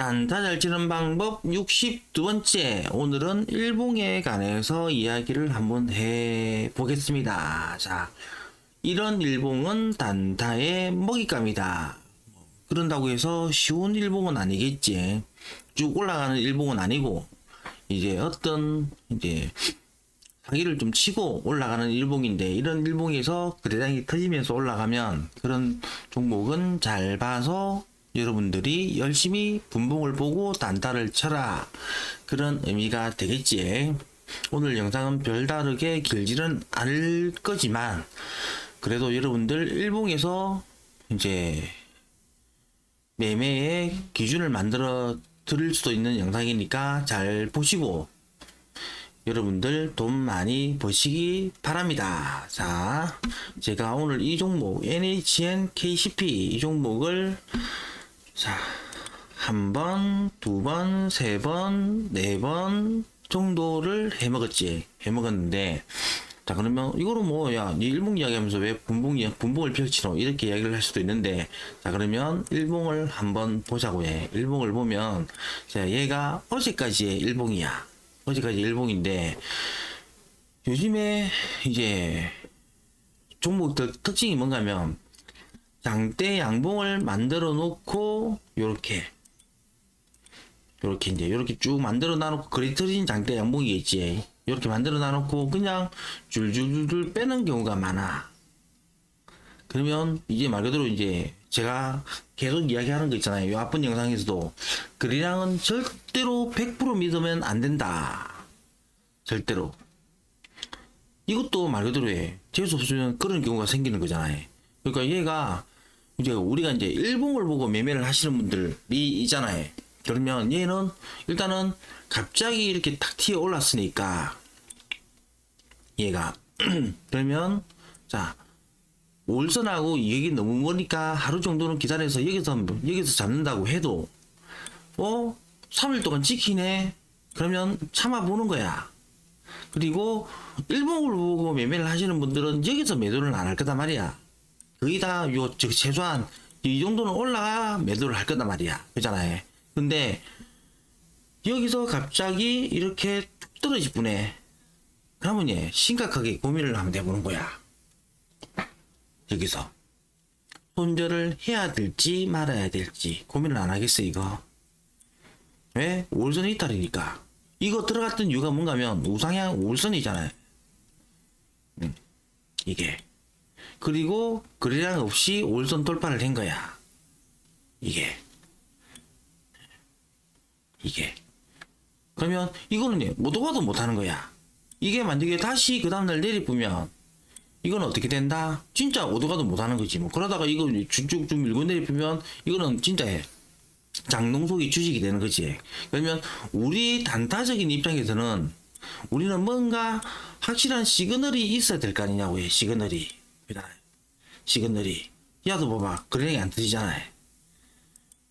단타 잘 치는 방법 62번째. 오늘은 일봉에 관해서 이야기를 한번 해 보겠습니다. 자, 이런 일봉은 단타의 먹잇감이다. 그런다고 해서 쉬운 일봉은 아니겠지. 쭉 올라가는 일봉은 아니고, 이제 어떤, 이제, 사기를 좀 치고 올라가는 일봉인데, 이런 일봉에서 거래량이 터지면서 올라가면, 그런 종목은 잘 봐서 여러분들이 열심히 분봉을 보고 단타를 쳐라. 그런 의미가 되겠지. 오늘 영상은 별다르게 길지는 않을 거지만, 그래도 여러분들 일봉에서 이제 매매의 기준을 만들어 드릴 수도 있는 영상이니까 잘 보시고 여러분들 돈 많이 버시기 바랍니다. 자, 제가 오늘 이 종목 NHN KCP 이 종목을 자, 한 번, 두 번, 세 번, 네 번 정도를 해 먹었지. 해 먹었는데 자 그러면 이거는 뭐 야 니 일봉 이야기 하면서 왜 분봉 분봉을 펼치노? 이렇게 이야기를 할 수도 있는데 자 그러면 일봉을 한번 보자고 해. 일봉을 보면 자 얘가 어제까지의 일봉이야. 어제까지 일봉인데 요즘에 이제 종목들 특징이 뭔가면 장대 양봉을 만들어 놓고 요렇게 요렇게 이제 요렇게 쭉 만들어 놔놓고 그리터진 장대 양봉이겠지 이렇게 만들어 놔놓고 그냥 줄줄줄 빼는 경우가 많아. 그러면 이제 말 그대로 이제 제가 계속 이야기하는 거 있잖아요. 이 앞번 영상에서도 그리량은 절대로 100% 믿으면 안 된다. 절대로. 이것도 말 그대로 해. 재수 없으면 그런 경우가 생기는 거잖아요. 그러니까 얘가 이제 우리가 이제 일봉을 보고 매매를 하시는 분들이 있잖아요. 그러면 얘는 일단은 갑자기 이렇게 탁 튀어 올랐으니까 얘가. 그러면 자 올선하고 여기 너무 머니까 하루 정도는 기다려서 여기서 여기서 잡는다고 해도 어? 3일 동안 지키네. 그러면 참아보는 거야. 그리고 일봉을 보고 매매를 하시는 분들은 여기서 매도를 안 할 거단 말이야 거의 다 요 최소한 이 정도는 올라가 매도를 할 거단 말이야 그잖아요 근데 여기서 갑자기 이렇게 뚝 떨어질 뿐에 그러면 예, 심각하게 고민을 하면 돼보는 거야. 여기서 손절을 해야 될지 말아야 될지 고민을 안 하겠어 이거. 왜? 올선 이탈이니까. 이거 들어갔던 이유가 뭔가면 우상향 올선이잖아요. 음, 이게. 그리고 거래량 없이 올선 돌파를 한 거야. 이게. 이게. 그러면 이거는 예, 못 오가도 못 하는 거야. 이게 만약에 다시 그 다음날 내리쁘면 이건 어떻게 된다? 진짜 오도가도 못 하는 거지. 뭐 그러다가 이거 쭉쭉쭉 밀고 내리쁘면 이거는 진짜 해. 장농속이 주식이 되는 거지. 그러면 우리 단타적인 입장에서는 우리는 뭔가 확실한 시그널이 있어야 될 거 아니냐고 해. 시그널이. 그다 시그널이. 야도 봐봐. 얘기 안 터지잖아요.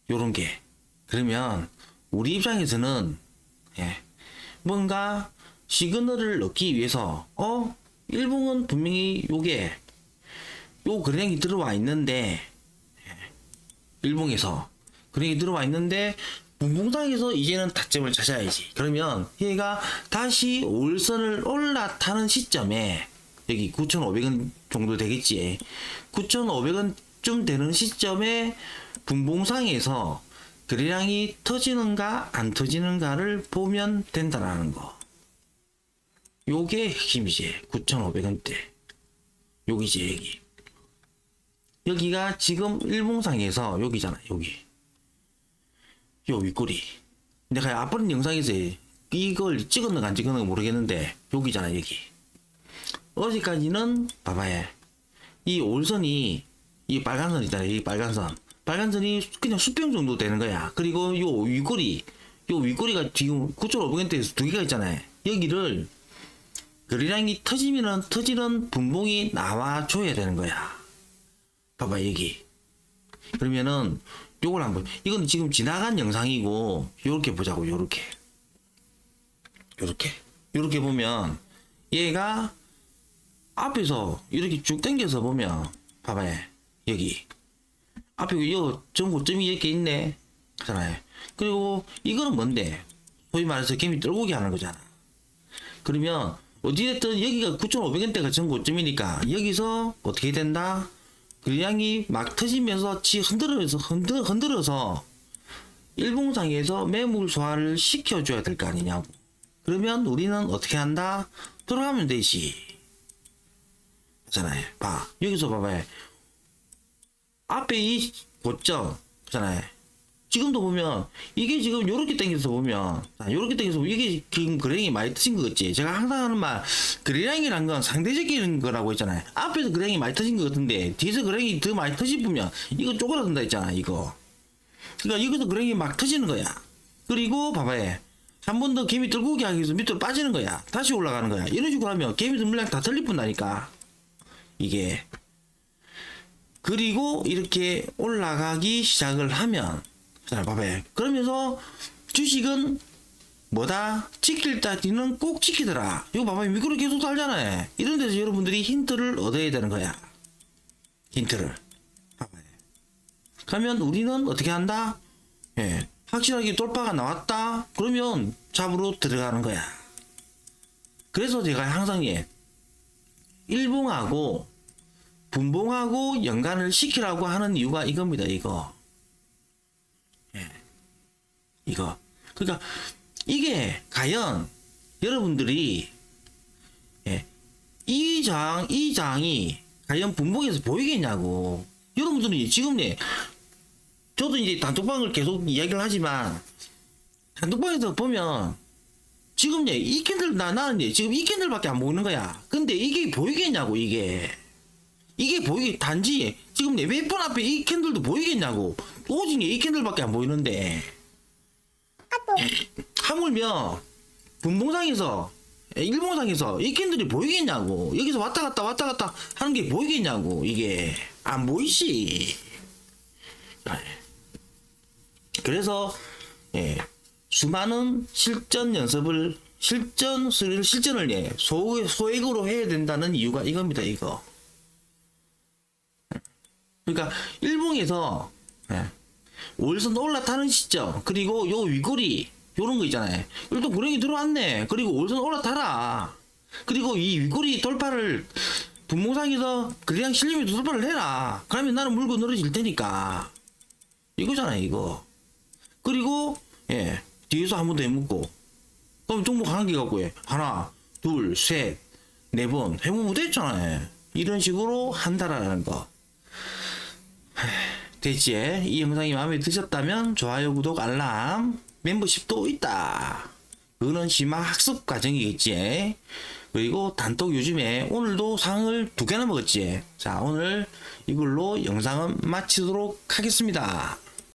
요런 게. 그러면 우리 입장에서는 예. 뭔가 시그널을 넣기 위해서 어 일봉은 분명히 요게 요 거래량이 들어와 있는데 예, 일봉에서 거래량이 들어와 있는데 분봉상에서 이제는 타점을 찾아야지 그러면 얘가 다시 올선을 올라타는 시점에 여기 9,500원 정도 되겠지 9,500원 쯤 되는 시점에 분봉상에서 거래량이 터지는가 안 터지는가를 보면 된다라는 거. 요게 핵심이지. 9,500원대. 여기지, 여기. 여기가 지금 일봉상에서 여기잖아, 여기. 요 윗꼬리. 내가 앞번 영상에서 이걸 찍었는가 안 찍었는가 모르겠는데, 여기잖아, 여기. 어제까지는, 봐봐요. 이 올선이, 이 빨간 선 있잖아, 이 빨간 선. 빨간 선이 그냥 수평 정도 되는 거야. 그리고 요 윗꼬리, 요 윗꼬리가 지금 9,500원대에서 두 개가 있잖아요. 여기를 거래량이 터지면은 터지는 분봉이 나와줘야 되는 거야. 봐봐 여기. 그러면은 요걸 한번 이건 지금 지나간 영상이고 요렇게 보자고 요렇게 요렇게 요렇게 보면 얘가 앞에서 이렇게 쭉 당겨서 보면 봐봐요 여기 앞에 요 전고점이 이렇게 있네 잖아요. 그리고 이거는 뭔데? 소위 말해서 개미 떨고기 하는 거잖아. 그러면 어찌됐든 여기가 9,500원대가 전 고점이니까 여기서 어떻게 된다? 그량이 막 터지면서 지 흔들어서 흔들, 흔들어서 일봉상에서 매물 소화를 시켜줘야 될 거 아니냐고. 그러면 우리는 어떻게 한다? 들어가면 되지. 잖아요. 봐. 여기서 봐봐요. 앞에 이 고점. 잖아요. 지금도 보면 이게 지금 요렇게 당겨서 보면 자, 요렇게 보면 이게 지금 그랭이 많이 터진 거 같지 제가 항상 하는 말 그랭이란 건 상대적인 거라고 했잖아요 앞에서 그랭이 많이 터진 거 같은데 뒤에서 그랭이 더 많이 터지면 이거 쪼그라든다 했잖아 이거 그러니까 여기서 그랭이 막 터지는 거야 그리고 봐봐요 한 번 더 개미 들고기 하기 위해서 밑으로 빠지는 거야 다시 올라가는 거야 이런 식으로 하면 개미들 물량 다 털릴 뿐다니까 이게. 그리고 이렇게 올라가기 시작을 하면 자 봐봐요. 그러면서 주식은 뭐다? 지킬 따지는 꼭 지키더라. 이거 봐봐요. 미끄러 계속 살잖아요. 이런 데서 여러분들이 힌트를 얻어야 되는 거야. 힌트를. 봐봐요. 그러면 우리는 어떻게 한다? 예 확실하게 돌파가 나왔다. 그러면 잡으로 들어가는 거야. 그래서 제가 항상 예 일봉하고 분봉하고 연관을 시키라고 하는 이유가 이겁니다 이거 이거. 그러니까 이게 과연 여러분들이 예, 이 장, 이 장이 과연 분봉에서 보이겠냐고. 여러분들이 지금 네, 저도 이제 단톡방을 계속 이야기를 하지만 단톡방에서 보면 지금 네, 이 캔들 나 나는 네, 지금 이 캔들밖에 안 보이는 거야. 근데 이게 보이겠냐고 이게. 이게 보이게 단지 지금 내 웹폰 앞에 이 캔들도 보이겠냐고. 오직 이 캔들밖에 안 보이는데. 하물며 분봉상에서 예, 일봉상에서 이 캔들이 보이겠냐고 여기서 왔다 갔다 왔다 갔다 하는 게 보이겠냐고 이게 안 보이지 아, 예. 그래서 예, 수많은 실전 연습을 실전 실전을 예, 소, 소액으로 해야 된다는 이유가 이겁니다 이거. 그러니까 일봉에서 예, 월선 올라타는 시점 그리고 요 위골이 요런 거 있잖아요. 일단 구렁이 들어왔네. 그리고 월선 올라타라. 그리고 이 위골이 돌파를 분봉상에서 그냥 실림이 돌파를 해라. 그러면 나는 물고 늘어질 테니까. 이거잖아요 이거. 그리고 예 뒤에서 한 번 더 해먹고 그럼 종목 하나 개 갖고 해 하나 둘 셋 네 번 해보면 됐잖아요 이런 식으로 한다라는 거 됐지? 이 영상이 마음에 드셨다면 좋아요, 구독, 알람, 멤버십도 있다. 그거는 심화 학습 과정이겠지. 그리고 단톡 요즘에 오늘도 상을 두 개나 먹었지. 자, 오늘 이걸로 영상은 마치도록 하겠습니다.